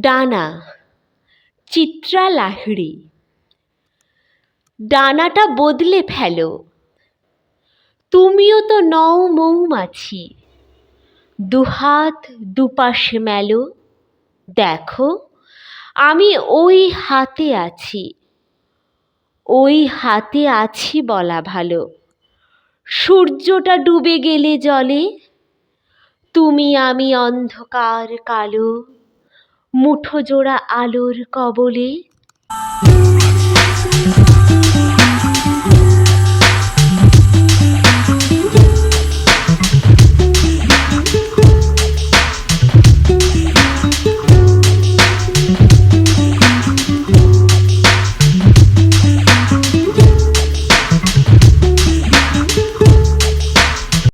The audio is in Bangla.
ডানা, চিত্রা লাহিড়ী। ডানাটা বদলে ফেলো। তুমিও তো নও মৌমাছি। দুহাত দুপাশে মেলো। দেখো, আমি ওই হাতে আছি। ওই হাতে আছি বলা ভালো। সূর্যটা ডুবে গেলে জলে। তুমি আমি অন্ধকার কালো। মুঠো জোড়া আলোর কবলে